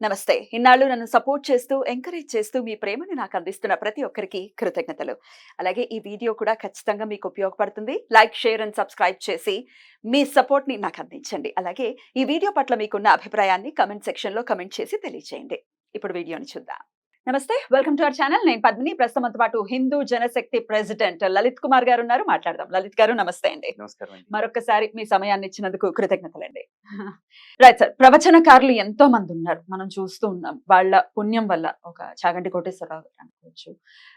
నమస్తే. ఇన్నాళ్ళు నన్ను సపోర్ట్ చేస్తూ ఎంకరేజ్ చేస్తూ మీ ప్రేమని నాకు అందిస్తున్న ప్రతి ఒక్కరికి కృతజ్ఞతలు. అలాగే ఈ వీడియో కూడా ఖచ్చితంగా మీకు ఉపయోగపడుతుంది. లైక్ షేర్ అండ్ సబ్స్క్రైబ్ చేసి మీ సపోర్ట్ని నాకు అందించండి. అలాగే ఈ వీడియో పట్ల మీకున్న అభిప్రాయాన్ని కమెంట్ సెక్షన్లో కమెంట్ చేసి తెలియజేయండి ఇప్పుడు వీడియోని చూద్దాం. నమస్తే. Welcome to our channel. నేను పద్మిని. ప్రస్తుతంతో పాటు హిందూ జనశక్తి ప్రెసిడెంట్ లలిత్ కుమార్ గారు ఉన్నారు. మాట్లాడదాం. లలిత్ గారు నమస్తే అండి. మరొకసారి మీ సమయాన్ని ఇచ్చినందుకు కృతజ్ఞతలండి. రైట్ సార్ ప్రవచనకారులు ఎంతో మంది ఉన్నారు. మనం చూస్తూ ఉన్నాం. వాళ్ళ పుణ్యం వల్ల ఒక చాగంటి కోటేశ్వరరావు గారు అనుకోవచ్చు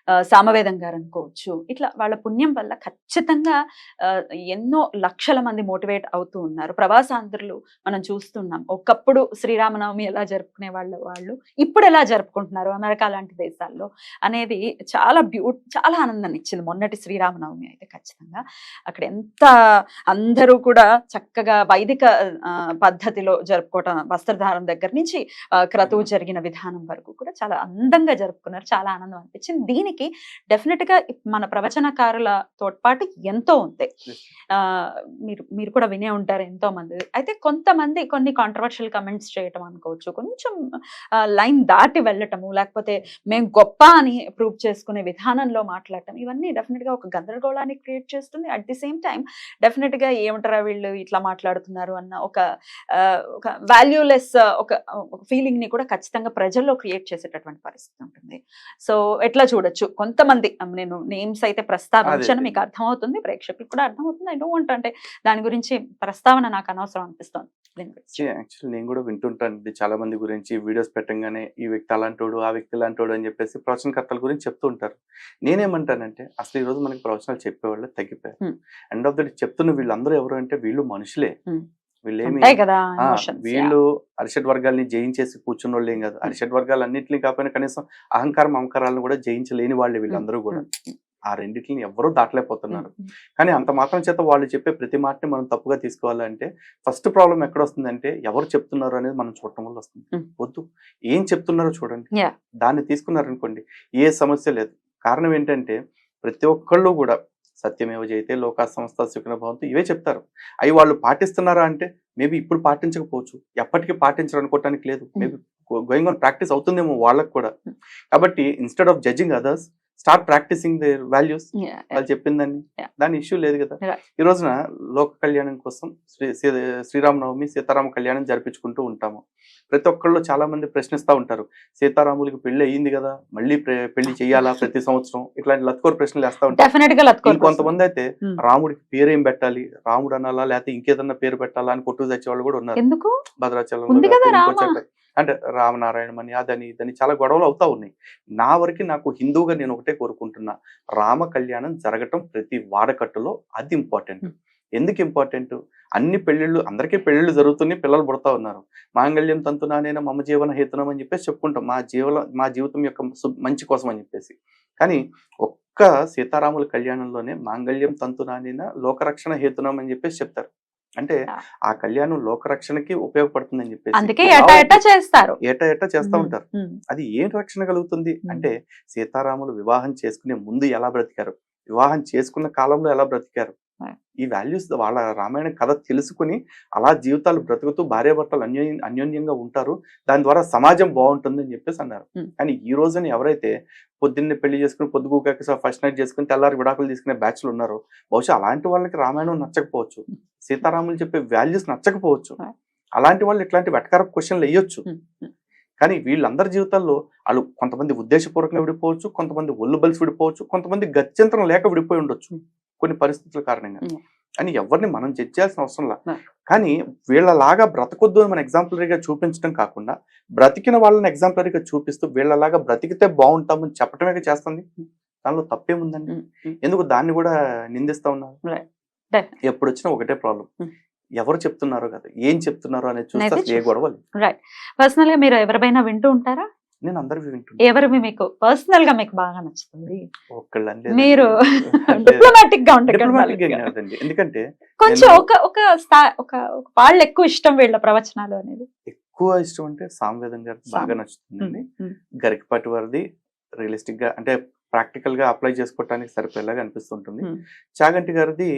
ఆ, సామవేదం గారు అనుకోవచ్చు. ఇట్లా వాళ్ళ పుణ్యం వల్ల ఖచ్చితంగా ఆ, ఎన్నో లక్షల మంది మోటివేట్ అవుతూ ఉన్నారు. ప్రవాసాంధ్రులు మనం చూస్తున్నాం ఒకప్పుడు శ్రీరామనవమి ఎలా జరుపుకునే వాళ్ళ వాళ్ళు ఇప్పుడు ఎలా జరుపుకుంటున్నారు అమెరికా లాంటి దేశాల్లో అనేది చాలా బ్యూ చాలా ఆనందాన్ని ఇచ్చింది. మొన్నటి శ్రీరామనవమి అయితే ఖచ్చితంగా. అక్కడ ఎంత అందరూ కూడా చక్కగా వైదిక ఆ, పద్ధతిలో జరుపుకోవటం వస్త్రధారం దగ్గర నుంచి క్రతువు జరిగిన విధానం వరకు కూడా చాలా అందంగా జరుపుకున్నారు. చాలా ఆనందం అనిపించింది. దీనికి డెఫినెట్గా మన ప్రవచనకారుల తోడ్పాటు ఎంతో ఉంది. ఆ, మీరు మీరు కూడా వినే ఉంటారు ఎంతో మంది అయితే కొంతమంది కొన్ని కాంట్రవర్షియల్ కమెంట్స్ చేయటం అనుకోవచ్చు. కొంచెం లైన్ దాటి వెళ్ళటము లేకపోతే మేము గొప్ప అని ప్రూవ్ చేసుకునే విధానంలో మాట్లాడటం ఇవన్నీ డెఫినెట్గా ఒక గందరగోళాన్ని క్రియేట్ చేస్తుంది. అట్ ది సేమ్ టైం డెఫినెట్గా ఏమంటారా వీళ్ళు ఇట్లా మాట్లాడుతున్నారు అన్న ఒక ఒక వాల్యూలెస్ ఒక ఒక ఫీలింగ్ని కూడా ఖచ్చితంగా ప్రజల్లో క్రియేట్ చేసేటటువంటి పరిస్థితి ఉంటుంది. సో ఎట్లా చూడొచ్చు? కొంతమంది నేను నేమ్స్ అయితే ప్రస్తావించాను. మీకు అర్థమవుతుంది ప్రేక్షకులకు కూడా అర్థమవుతుంది. ఐ డోంట్ అంటే దాని గురించి ప్రస్తావన నాకు అనవసరం అనిపిస్తుంది యాక్చువల్లీ నేను కూడా వింటుంటాను చాలా మంది గురించి వీడియోస్ పెట్టంగానే ఈ వ్యక్తి అలాంటోడు ఆ వ్యక్తి అలాంటోడు అని చెప్పేసి ప్రవచనకర్తల గురించి చెప్తూ ఉంటారు. నేనేమంటానంటే అసలు ఈ రోజు మనకి ప్రవచనాలు చెప్పేవాళ్ళు తగ్గిపోయారు. ఎండ్ ఆఫ్ ద చెప్తున్న వీళ్ళందరూ ఎవరు అంటే వీళ్ళు మనుషులే. వీళ్ళేమి వీళ్ళు అరిషడ్ వర్గాల్ని జయించేసి కూర్చున్న వాళ్ళు ఏం కాదు అరిషడ్ వర్గాలు అన్నింటినీ కాకపోయినా కనీసం అహంకారం అహంకారాలను కూడా జయించలేని వాళ్ళు వీళ్ళందరూ కూడా. ఆ రెండింటిని ఎవరూ దాటలేకపోతున్నారు. కానీ అంత మాత్రం చేత వాళ్ళు చెప్పే ప్రతి మాటని మనం తప్పుగా తీసుకోవాలంటే ఫస్ట్ ప్రాబ్లం ఎక్కడ వస్తుందంటే ఎవరు చెప్తున్నారు అనేది మనం చూడటం వల్ల వస్తుంది. Hmm. వద్దు. ఏం చెప్తున్నారో చూడండి. దాన్ని తీసుకున్నారనుకోండి ఏ సమస్య లేదు. కారణం ఏంటంటే ప్రతి ఒక్కళ్ళు కూడా సత్యమేవ జయితే లోకా సంస్థ సుఖన భవంతు. ఇవే చెప్తారు. అవి వాళ్ళు పాటిస్తున్నారా అంటే మేబీ ఇప్పుడు పాటించకపోవచ్చు. ఎప్పటికీ పాటించరు అనుకోవటానికి లేదు. మేబీ గోయింగ్ ఆన్ ప్రాక్టీస్ అవుతుందేమో వాళ్ళకు కూడా. కాబట్టి instead of judging others start practising their values. వాళ్ళు చెప్పిందని. దాని ఇష్యూ లేదు కదా. ఈ రోజున లోక కళ్యాణం కోసం శ్రీ శ్రీ- శ్రీరామనవమి సీతారామ కళ్యాణం జరిపించుకుంటూ ఉంటాము. ప్రతి ఒక్కళ్ళు చాలా మంది ప్రశ్నిస్తూ ఉంటారు. సీతారాములకి పెళ్ళి అయ్యింది కదా మళ్ళీ పెళ్ళి చేయాలా ప్రతి సంవత్సరం? ఇట్లాంటి లత్కోర్ ప్రశ్నలు వేస్తా ఉంటారు. ఇంకొంతమంది అయితే Hmm. రాముడికి పేరేం పెట్టాలి? రాముడు అనాలా? లేకపోతే ఇంకేదన్నా పేరు పెట్టాలా? అని కొట్టు తెచ్చే వాళ్ళు కూడా ఉన్నారు. భద్రాచలం ఉంది కదా రామ. అంటే రామనారాయణ అని అదని ఇదని చాలా గొడవలు అవుతా ఉన్నాయి. నా వరకు నాకు హిందువుగా నేను ఒకటే కోరుకుంటున్నా రామ కళ్యాణం జరగటం ప్రతి వాడకట్టులో అది ఇంపార్టెంట్. ఎందుకు ఇంపార్టెంట్? అన్ని పెళ్ళిళ్ళు అందరికీ పెళ్ళిళ్ళు జరుగుతున్నాయి పిల్లలు పుడతా ఉన్నారు. మాంగళ్యం తంతునానేనా మమ జీవన హేతునం అని చెప్పేసి చెప్పుకుంటాం. మా జీవన మా జీవితం యొక్క మంచి కోసం అని చెప్పేసి. కానీ ఒక్క సీతారాముల కళ్యాణంలోనే మాంగళ్యం తంతునానేన లోకరక్షణ హేతునం అని చెప్పేసి చెప్తారు. అంటే. ఆ కళ్యాణం లోకరక్షణకి ఉపయోగపడుతుందని చెప్పేసి అందుకే ఎటా ఎటా చేస్తారు ఏటా ఏటా చేస్తా. ఉంటారు. అది ఏం రక్షణ కలుగుతుంది. అంటే సీతారాములు వివాహం చేసుకునే ముందు ఎలా బ్రతికారు వివాహం చేసుకున్న కాలంలో ఎలా బ్రతికారు. ఈ వాల్యూస్ వాళ్ళ రామాయణ కథ తెలుసుకుని అలా జీవితాలు బ్రతుకుతూ భార్యాభర్తలు అన్యోన్య అన్యోన్యంగా ఉంటారు. దాని ద్వారా సమాజం బాగుంటుంది అని చెప్పేసి అన్నారు. Hmm. కానీ ఈ రోజున ఎవరైతే పొద్దున్నే పెళ్ళి చేసుకుని పొద్దుగూకాక ఫస్ట్ నైట్ చేసుకుని తెల్లారి విడాకులు తీసుకునే బ్యాచ్లు ఉన్నారో బహుశా అలాంటి వాళ్ళకి రామాయణం నచ్చకపోవచ్చు. సీతారాములు చెప్పే వాల్యూస్ నచ్చకపోవచ్చు. అలాంటి వాళ్ళు ఇట్లాంటి వెటకారపు క్వశ్చన్లు వేయొచ్చు. Hmm. Hmm. కానీ వీళ్ళందరి జీవితాల్లో వాళ్ళు కొంతమంది ఉద్దేశపూర్వకంగా విడిపోవచ్చు కొంతమంది ఒళ్ళు బలిసి విడిపోవచ్చు కొంతమంది గత్యంతరం లేక విడిపోయి ఉండొచ్చు. కొన్ని పరిస్థితుల కారణంగా. అని ఎవరిని మనం జడ్జ్ చేయాల్సిన అవసరం లా. కానీ వీళ్ళలాగా బ్రతకొద్దు అని మన ఎగ్జాంపులరీగా చూపించడం కాకుండా బ్రతికిన వాళ్ళని ఎగ్జాంపులరీగా చూపిస్తూ వీళ్ళలాగా బ్రతికితే బాగుంటామని చెప్పటమే చేస్తుంది? దానిలో తప్పేముందండి. ఎందుకు దాన్ని కూడా నిందిస్తా ఉన్నారు. ఎప్పుడు వచ్చినా ఒకటే ప్రాబ్లం. ఎవరు చెప్తున్నారో కదా. ఏం చెప్తున్నారో అనేది చూస్తే ఏ గొడవ లేదు. పర్సనల్గా మీరు ఎవరిపైనా వింటూ ఉంటారా? నేను అందరివి వింటున్నాను ఎవరు మీకు? పర్సనల్గా మీకు బాగా నచ్చుతుంది. మీరు డిప్లొమాటిక్గా కాదండి. ఎందుకంటే కొంచెం ఒక ఒక ఒక వాళ్ళు ఎక్కువ ఇష్టం వీళ్ళ ప్రవచనాలు అనేది. ఎక్కువ ఇష్టం అంటే సామవేదం గారు బాగా. నచ్చుతుందండి. గరికపాటి వారిది రియలిస్టిక్గా అంటే ప్రాక్టికల్గా అప్లై చేసుకోవటానికి సరిపోయేలాగా అనిపిస్తుంటుంది. చాగంటి గారిది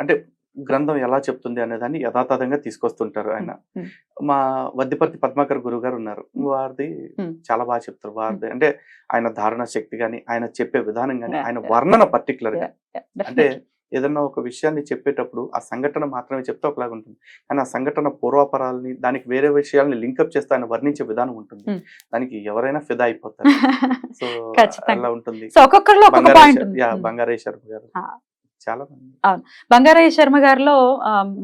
అంటే గ్రంథం ఎలా చెప్తుంది అనే దాన్ని యథాతథంగా తీసుకొస్తుంటారు ఆయన. మా వద్దిపర్తి పద్మాకర్ గురువు గారు ఉన్నారు వారిది. చాలా బాగా చెప్తారు వారిది అంటే ఆయన ధారణ శక్తి గాని ఆయన చెప్పే విధానం గాని Yeah, ఆయన. వర్ణన పర్టికులర్గా అంటే. ఏదన్నా ఒక విషయాన్ని చెప్పేటప్పుడు ఆ సంఘటన మాత్రమే చెప్తే ఒకలాగా ఉంటుంది కానీ ఆ సంఘటన పూర్వాపరాలని దానికి వేరే విషయాల్ని లింకప్ చేస్తే ఆయన వర్ణించే విధానం ఉంటుంది. దానికి ఎవరైనా ఫిదా అయిపోతారు సో. అలా ఉంటుంది శర్మ గారు. చాలా మంది బంగారయ్య శర్మ గారిలో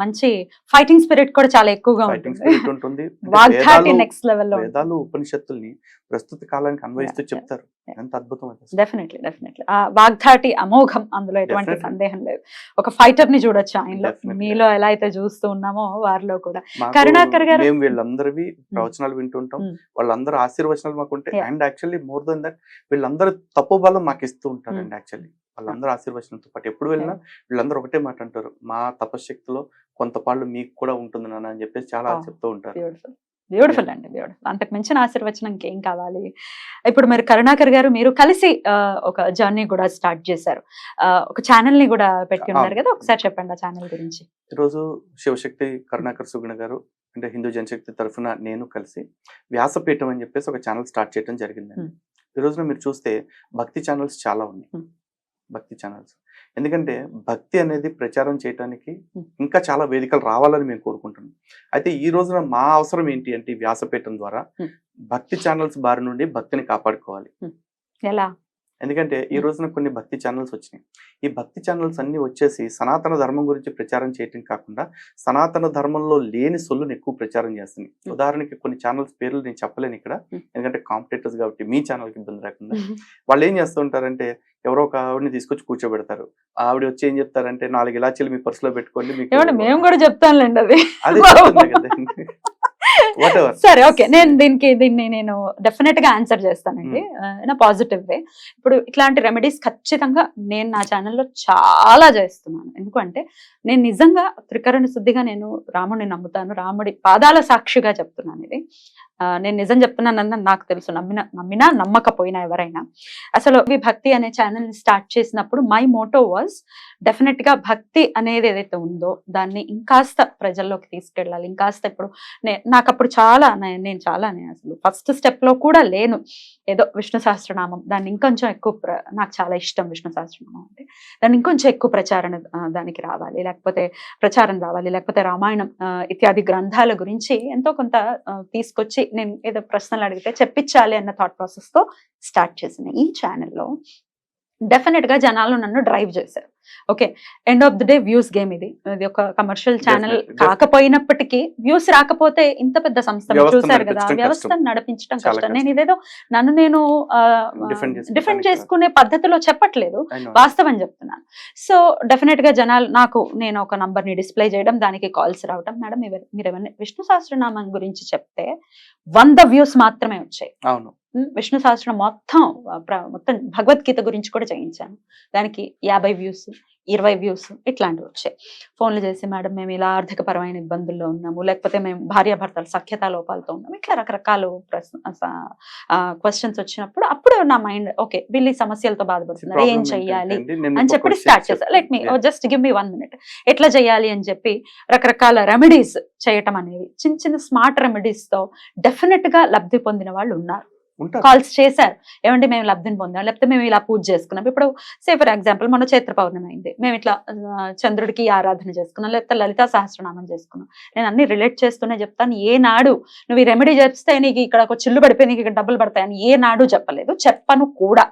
మంచి ఫైటింగ్ స్పిరిట్ కూడా చాలా ఎక్కువగా ఉంటుంది వేదాలు- నెక్స్ట్ లెవెల్లో వేదాలు ఉపనిషత్తుల్ని ప్రస్తుత కాలానికి అన్వయిస్తూ చెప్తారు. ఎంత అద్భుతం. డెఫినెట్లీ డెఫినెట్లీ ఆ వాగ్ధాటి అమోఘం అందులో ఎటువంటి. సందేహం లేదు ఒక ఫైటర్ని చూడొచ్చు ఆయనలో. మీలో ఎలా అయితే చూస్తూ ఉన్నామో వారిలో కూడా కరుణాకర్ గారు- మేము వీళ్ళందరివి ప్రవచనాలు వింటుంటాం. వాళ్ళందరూ ఆశీర్వచనాలు మాకు ఉంటాయి. And actually more than that వీళ్ళందరూ తప్పు బలం మాకు ఇస్తూ ఉంటారండి Hmm. యాక్చువల్లీ వాళ్ళందరూ ఆశీర్వచనంతో పాటు ఎప్పుడు వెళ్ళినా వీళ్ళందరూ ఒకటే మాట అంటారు. మా తపశక్తిలో కొంత పాళ్ళు మీకు కూడా ఉంటుంది నాన్న అని చెప్పేసి చాలా. చెప్తూ ఉంటారు. బ్యూటిఫుల్. అండి. బ్యూటిఫుల్. అంతకు మించిన ఆశీర్వచనం ఇంకేం కావాలి? ఇప్పుడు మీరు కరుణాకర్ గారు మీరు కలిసి ఒక జర్నీ కూడా స్టార్ట్ చేశారు. ఒక ఛానల్ని కూడా పెట్టి ఉన్నారు. కదా ఒకసారి చెప్పండి ఆ ఛానల్ గురించి. ఈరోజు శివశక్తి కరుణాకర్ సుగుణ గారు అంటే హిందూ జనశక్తి తరఫున నేను కలిసి వ్యాసపీఠం అని చెప్పేసి ఒక ఛానల్ స్టార్ట్ చేయడం జరిగిందండి. ఈ రోజున మీరు చూస్తే భక్తి ఛానల్స్ చాలా ఉన్నాయి. భక్తి ఛానల్స్. ఎందుకంటే భక్తి అనేది ప్రచారం చేయడానికి. ఇంకా చాలా వేదికలు రావాలని మేము కోరుకుంటున్నాం. అయితే ఈ రోజున మా అవసరం ఏంటి అంటే వ్యాసపీఠం ద్వారా. భక్తి ఛానల్స్ బారి నుండి భక్తిని కాపాడుకోవాలి. ఎలా? ఎందుకంటే ఈ. రోజున కొన్ని భక్తి ఛానల్స్ వచ్చినాయి ఈ భక్తి ఛానల్స్ అన్ని వచ్చేసి సనాతన ధర్మం గురించి ప్రచారం చేయటం కాకుండా సనాతన ధర్మంలో లేని సొల్లుని ఎక్కువ ప్రచారం చేస్తున్నాయి. ఉదాహరణకి కొన్ని ఛానల్స్ పేర్లు నేను చెప్పలేను ఇక్కడ. ఎందుకంటే కాంపిటేటర్స్ కాబట్టి మీ ఛానల్కి ఇబ్బంది రాకుండా వాళ్ళు ఏం చేస్తూ ఉంటారంటే ఎవరో ఒక ఆవిడని తీసుకొచ్చి కూర్చోబెడతారు ఆవిడ వచ్చి ఏం చెప్తారంటే నాలుగు ఇలాచీలు మీ పర్సులో పెట్టుకోండి మేము కూడా చెప్తానులేండి అది అదే. సరే ఓకే. నేను దీనికి దీన్ని నేను డెఫినెట్గా ఆన్సర్ చేస్తానండి. ఇన్ పాజిటివ్ వే ఇప్పుడు ఇట్లాంటి రెమెడీస్ ఖచ్చితంగా నేను నా ఛానల్లో చాలా చేస్తున్నాను. ఎందుకంటే నేను నిజంగా త్రికరణ శుద్ధిగా నేను రాముడిని నమ్ముతాను. రాముడి పాదాల సాక్షిగా చెప్తున్నాను ఇది. ఆ, నేను నిజం చెప్తున్నానని నాకు తెలుసు. నమ్మిన నమ్మినా నమ్మకపోయినా ఎవరైనా. అసలు ఈ భక్తి అనే ఛానల్ స్టార్ట్ చేసినప్పుడు మై మోటో వాజ్ డెఫినెట్గా భక్తి అనేది ఏదైతే ఉందో దాన్ని ఇంకాస్త ప్రజల్లోకి తీసుకెళ్ళాలి. ఇంకాస్త ఇప్పుడు నే- నాకు అప్పుడు చాలా నేను చాలా అసలు ఫస్ట్ స్టెప్లో కూడా లేను. ఏదో విష్ణు సహస్రనామం దాన్ని ఇంకొంచెం ఎక్కువ ప్ర- నాకు చాలా ఇష్టం విష్ణు సహస్రనామం అంటే. దాన్ని ఇంకొంచెం ఎక్కువ ప్రచారణ దానికి రావాలి. లేకపోతే ప్రచారం రావాలి. లేకపోతే రామాయణం ఇత్యాది గ్రంథాల గురించి ఎంతో కొంత తీసుకొచ్చి నేను ఏదో ప్రశ్నలు అడిగితే చెప్పించాలి అన్న థాట్ ప్రాసెస్తో స్టార్ట్ చేసిన ఈ ఛానల్లో డెఫినెట్గా జనాలు నన్ను డ్రైవ్ చేశారు. Okay end of the day views game ఇది. ఇది ఒక కమర్షియల్ ఛానల్. కాకపోయినప్పటికీ వ్యూస్ రాకపోతే ఇంత పెద్ద సంస్థ చూసారు కదా. వ్యవస్థను నడిపించడం కష్టం. నేను ఇదేదో నన్ను నేను డిఫెండ్. చేసుకునే పద్ధతిలో చెప్పట్లేదు. వాస్తవం చెప్తున్నాను. సో డెఫినెట్గా జనాలు నాకు నేను ఒక నంబర్ని డిస్ప్లే చేయడం దానికి కాల్స్ రావడం. మేడం మీరు విష్ణు సహస్రనామం గురించి చెప్తే వంద వ్యూస్ మాత్రమే వచ్చాయి. అవును. విష్ణు సహస్రం మొత్తం మొత్తం భగవద్గీత గురించి కూడా చేయించాను. దానికి యాభై వ్యూస్ ఇరవై వ్యూస్ ఇట్లాంటివి వచ్చాయి. ఫోన్లు చేసి మేడం మేము ఇలా ఆర్థిక పరమైన ఇబ్బందుల్లో ఉన్నాము. లేకపోతే మేము భార్యాభర్తలు సఖ్యతా లోపాలతో ఉన్నాము. ఇట్లా రకరకాల ప్రశ్న క్వశ్చన్స్ వచ్చినప్పుడు అప్పుడు నా మైండ్ ఓకే వీళ్ళు ఈ సమస్యలతో బాధపడుతున్నారు. ఏం చెయ్యాలి? అని చెప్పి స్టార్ట్ చేశాను let me. Just give me one minute ఎట్లా చేయాలి అని చెప్పి రకరకాల రెమెడీస్ చేయటం అనేవి చిన్న చిన్న స్మార్ట్ రెమెడీస్తో డెఫినెట్గా లబ్ధి పొందిన వాళ్ళు ఉన్నారు. కాల్స్ చేశారు. ఏమంటే మేము లబ్ధిని పొందాం లేకపోతే మేము ఇలా పూజ చేసుకున్నాం. ఇప్పుడు సే ఫర్ ఎగ్జాంపుల్ మన చైత్ర పౌర్ణమి అయింది. మేము ఇట్లా చంద్రుడికి ఆరాధన చేసుకున్నాం లేకపోతే లలితా సహస్రనామం చేసుకున్నాం. నేను అన్ని రిలేట్ చేస్తూనే చెప్తాను. ఏ నాడు నువ్వు ఈ రెమెడీ చేస్తే నీకు ఇక్కడ ఒక చిల్లు పడిపోయి నీకు ఇక్కడ డబ్బులు పడతాయని ఏ నాడు చెప్పలేదు చెప్పను కూడా.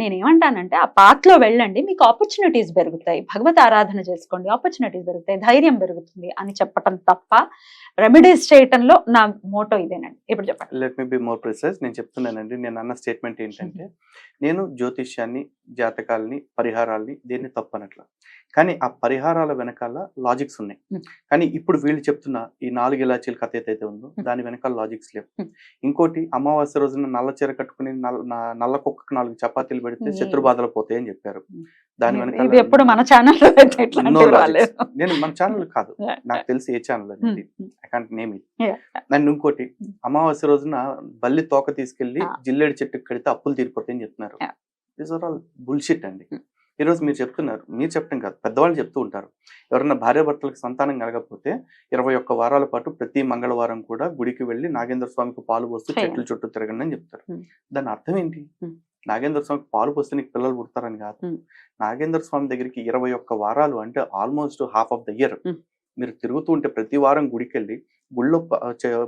నేనేమంటానంటే ఆ పాత్లో వెళ్ళండి మీకు ఆపర్చునిటీస్ పెరుగుతాయి. భగవత్ ఆరాధన చేసుకోండి ఆపర్చునిటీస్ పెరుగుతాయి ధైర్యం పెరుగుతుంది అని చెప్పటం తప్ప రెమెడీస్ చేయటంలో నా మోటో ఇదేనండి ఇప్పుడు చెప్పండి let me be more precise నేను చెప్తున్నానండి నేను అన్న స్టేట్మెంట్ ఏంటంటే నేను జ్యోతిష్యాన్ని జాతకాలని పరిహారాల్ని దేన్ని తప్పనట్ల కానీ ఆ పరిహారాల వెనకాల లాజిక్స్ ఉన్నాయి. కానీ ఇప్పుడు వీళ్ళు చెప్తున్న ఈ నాలుగు ఇలాచీల కథ ఏదైతే ఉందో. దాని వెనకాల లాజిక్స్ లేవు. ఇంకోటి అమావాస్య రోజున నల్ల చీర కట్టుకుని నల్ల కుక్కకు నాలుగు చపాతీలు పెడితే. శత్రు బాధలు పోతాయి అని చెప్పారు. దాని వెనకాల ఎప్పుడు మన నేను మన ఛానల్ కాదు. నాకు తెలిసి ఏ ఛానల్. అనేది ఐ కాంట్ నేమ్ ఇట్. నన్ను ఇంకోటి. అమావాస్య రోజున బల్లి తోక తీసుకెళ్ళి. జిల్లేడు చెట్టుకు కడితే అప్పులు తీరిపోతాయని చెప్తున్నారు. దిస్ ఆర్ ఆల్ బుల్షిట్ అండి. ఈరోజు మీరు చెప్తున్నారు మీరు చెప్పడం కాదు పెద్దవాళ్ళు చెప్తూ ఉంటారు ఎవరైనా భార్యాభర్తలకు సంతానం కలగకపోతే ఇరవై ఒక్క వారాల పాటు ప్రతి మంగళవారం కూడా గుడికి వెళ్ళి నాగేంద్ర స్వామికి పాలు పోస్తూ. చెట్ల చుట్టూ తిరగండి అని చెప్తారు. దాని అర్థం ఏంటి. నాగేంద్ర స్వామికి పాలు పోస్తే నీకు పిల్లలు పుడతారని కాదు. నాగేంద్ర స్వామి దగ్గరికి ఇరవై ఒక్క వారాలు అంటే almost half of the year. మీరు తిరుగుతూ ఉంటే ప్రతి వారం గుడికి వెళ్ళి గుళ్ళో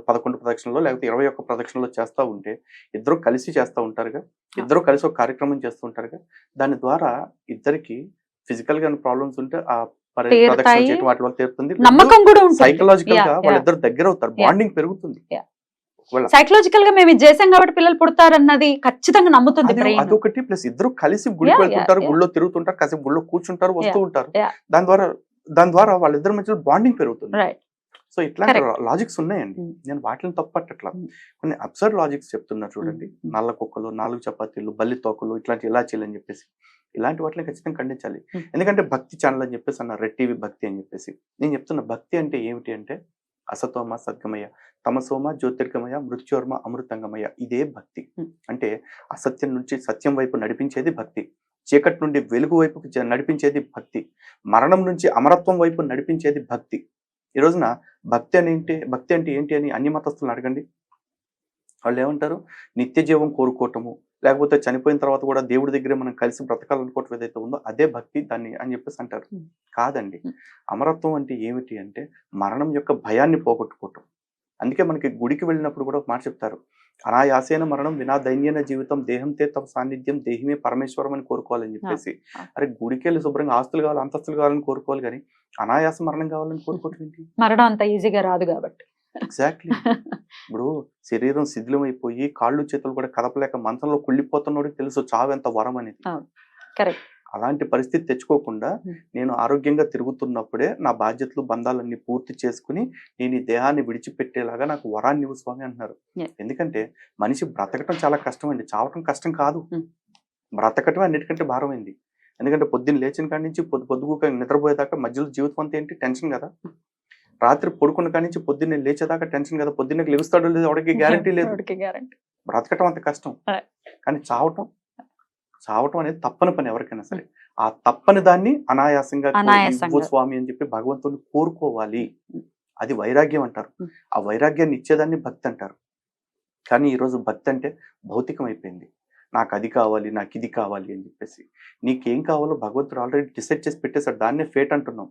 పదకొండు ప్రదక్షిణలో లేకపోతే ఇరవై ఒక్క ప్రదక్షిణలో చేస్తూ ఉంటే ఇద్దరు కలిసి చేస్తూ ఉంటారుగా ఇద్దరు కలిసి ఒక కార్యక్రమం చేస్తూ ఉంటారుగా దాని ద్వారా ఇద్దరికి ఫిజికల్గా ప్రాబ్లమ్స్ ఉంటే ఆ. ప్రదక్షిణ చేయడం వాటి వల్ల తీరుతుంది నమ్మకం కూడా ఉంటుంది సైకలాజికల్గా. వాళ్ళిద్దరు దగ్గర అవుతారు. బాండింగ్ పెరుగుతుంది సైకలాజికల్గా మేము ఇది చేసాం కాబట్టి పిల్లలు పుడతారన్నది ఖచ్చితంగా నమ్ముతుంది అదొకటి ప్లస్ ఇద్దరు కలిసి గుడికి వెళ్తుంటారు. గుళ్ళో తిరుగుతుంటారు కాసేపు గుళ్ళో కూర్చుంటారు వస్తూ ఉంటారు. దాని ద్వారా దాని ద్వారా వాళ్ళిద్దరి మధ్యలో బాండింగ్ పెరుగుతుంది సో ఇట్లాంటి. లాజిక్స్ ఉన్నాయండి Mm. నేను వాటిని తప్పట్టట్లా Mm. కొన్ని అబ్సర్డ్ లాజిక్స్ చెప్తున్నారు చూడండి Mm. నల్ల కుక్కలు నాలుగు చపాతీలు బల్లి తోకలు ఇట్లాంటి ఇలాచీలు అని చెప్పేసి ఇలాంటి వాటిని ఖచ్చితంగా ఖండించాలి. ఎందుకంటే భక్తి ఛానల్ అని చెప్పేసి అన్న రెడ్ టీవీ భక్తి అని చెప్పేసి నేను చెప్తున్న భక్తి అంటే ఏమిటి అంటే అసతోమ సద్గమయ తమసోమ జ్యోతిర్గమయ మృత్యోర్మ అమృతంగమయ ఇదే భక్తి. అంటే అసత్యం నుంచి సత్యం వైపు నడిపించేది భక్తి చీకటి నుండి వెలుగు వైపుకి జ- నడిపించేది భక్తి. మరణం నుంచి అమరత్వం వైపు నడిపించేది భక్తి. ఈ రోజున భక్తి అని ఏంటి భక్తి అంటే ఏంటి అని అన్ని మతస్థులను అడగండి. వాళ్ళు ఏమంటారు? నిత్య జీవం కోరుకోవటము లేకపోతే చనిపోయిన తర్వాత కూడా దేవుడి దగ్గరే మనం కలిసి బ్రతకాలనుకోవటం ఏదైతే ఉందో అదే భక్తి దాన్ని అని చెప్పేసి అంటారు. కాదండి. అమరత్వం అంటే ఏమిటి అంటే మరణం యొక్క భయాన్ని పోగొట్టుకోవటం. అందుకే మనకి గుడికి వెళ్ళినప్పుడు కూడా ఒక మాట చెప్తారు. అనాయాసేన మరణం వినా దైన్యన జీవితం దేహంతే తమ సాన్నిధ్యం దేహమే పరమేశ్వరం అని కోరుకోవాలని చెప్పేసి. అరే గుడికి వెళ్ళి శుభ్రంగా ఆస్తులు కావాలి అంతస్తులు కావాలని కోరుకోవాలి కానీ అనాయాస మరణం కావాలని కోరుకోవటం ఏంటి? మరణం అంత ఈజీగా రాదు కాబట్టి. ఎగ్జాక్ట్లీ ఇప్పుడు శరీరం శిథిలం అయిపోయి కాళ్ళు చేతులు కూడా కదపలేక మంచంలో కుళ్ళిపోతున్నోడికి తెలుసు చావు ఎంత వరం అనేది. కరెక్ట్ అలాంటి పరిస్థితి తెచ్చుకోకుండా. నేను ఆరోగ్యంగా తిరుగుతున్నప్పుడే నా బాధ్యతలు బంధాలన్నీ పూర్తి చేసుకుని నేను ఈ దేహాన్ని విడిచిపెట్టేలాగా నాకు వరాన్ని ఇవ్వు స్వామి అంటున్నారు. ఎందుకంటే మనిషి బ్రతకటం చాలా కష్టం అండి చావటం కష్టం కాదు. బ్రతకటం అన్నిటికంటే భారమైంది. ఎందుకంటే పొద్దున్న లేచిన కాడి నుంచి పొద్దు పొద్దుగుక నిద్రపోయేదాకా మధ్యలో జీవితం అంతా ఏంటి? టెన్షన్ కదా. రాత్రి పడుకున్న కాడి నుంచి పొద్దున్నే లేచేదాకా టెన్షన్ కదా. పొద్దున్నకి లెగుస్తాడో లేదు ఎవరికి గ్యారంటీ లేదు. గ్యారంటీ. బ్రతకటం అంత కష్టం. కానీ చావటం చావటం అనేది తప్పని పని ఎవరికైనా సరే. ఆ తప్పని దాన్ని అనాయాసంగా స్వామి అని చెప్పి భగవంతుడిని కోరుకోవాలి. అది వైరాగ్యం అంటారు. ఆ వైరాగ్యాన్ని ఇచ్చేదాన్ని భక్తి అంటారు. కానీ ఈరోజు భక్తి అంటే భౌతికం అయిపోయింది నాకు అది కావాలి నాకు ఇది కావాలి అని చెప్పేసి. నీకేం కావాలో భగవంతుడు ఆల్రెడీ డిసైడ్ చేసి పెట్టేశాడు. దాన్నే ఫేట్ అంటున్నాం.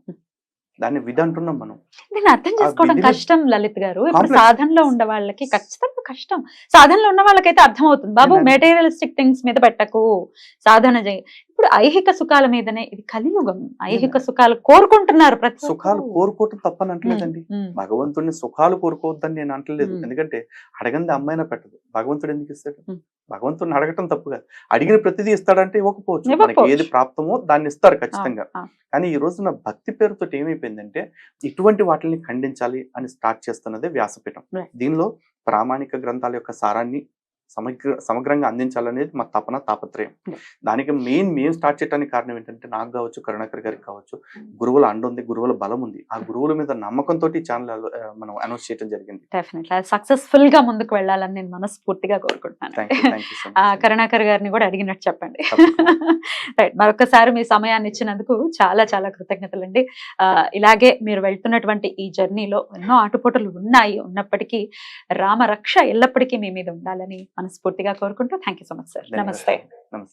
దాన్ని విధి అంటున్నాం మనం. దీన్ని అర్థం చేసుకోవడం కష్టం లలిత్ గారు. ఇప్పుడు. సాధనలో ఉండే వాళ్ళకి ఖచ్చితంగా కష్టం. సాధనలో ఉన్న వాళ్ళకైతే అర్థం అవుతుంది బాబు మెటీరియలిస్టిక్ థింగ్స్ మీద పెట్టకు. సాధన చేయి. ఇప్పుడు ఐహిక సుఖాల మీదనే ఇది కలియుగం ఐహిక సుఖాలు కోరుకుంటున్నారు ప్రతి సుఖాలు. కోరుకోవటం తప్పని అంటలేదండి. భగవంతుడిని సుఖాలు కోరుకోవద్దని నేను అంటలేదు. ఎందుకంటే అడగంది అమ్మాయినా పెట్టదు భగవంతుడు ఎందుకు ఇస్తాడు. భగవంతుడిని అడగటం తప్పు కాదు అడిగిన ప్రతిదీ ఇస్తాడంటే ఇవ్వకపోవచ్చు మనకి. ఏది ప్రాప్తమో దాన్ని ఇస్తారు ఖచ్చితంగా కానీ ఈ రోజున భక్తి పేరుతో ఏమైపోయిందంటే ఇటువంటి వాటిని ఖండించాలి అని స్టార్ట్ చేస్తున్నదే వ్యాసపీఠం. దీనిలో ప్రామాణిక గ్రంథాల యొక్క సారాన్ని సమగ్ర సమగ్రంగా అందించాలనేది మా తపన తాపత్రయం. Right. దానికి మెయిన్ మేము స్టార్ట్ చేయడానికి కారణం ఏంటంటే నాకు కావచ్చు కరుణాకర్ గారికి కావచ్చు గురువుల అండ ఉంది గురువుల బలం ఉంది. ఆ గురువుల మీద నమ్మకంతో ఛానల్ మనం అనౌన్స్ చేయడం జరిగింది. డెఫినెట్లీ. సక్సెస్ఫుల్గా ముందుకు వెళ్ళాలని నేను మనస్ఫూర్తిగా కోరుకుంటున్నాను. కరుణాకర్ గారిని కూడా అడిగినట్టు చెప్పండి. రైట్ మరొకసారి మీ సమయాన్ని ఇచ్చినందుకు చాలా చాలా కృతజ్ఞతలండి. ఆ, ఇలాగే మీరు వెళ్తున్నటువంటి ఈ జర్నీలో ఎన్నో ఆటుపోటులు ఉన్నాయి. ఉన్నప్పటికీ రామరక్ష ఎల్లప్పటికీ మీ మీద ఉండాలని మనస్ఫూర్తిగా కోరుకుంటూ. Thank you so much sir నమస్తే నమస్తే.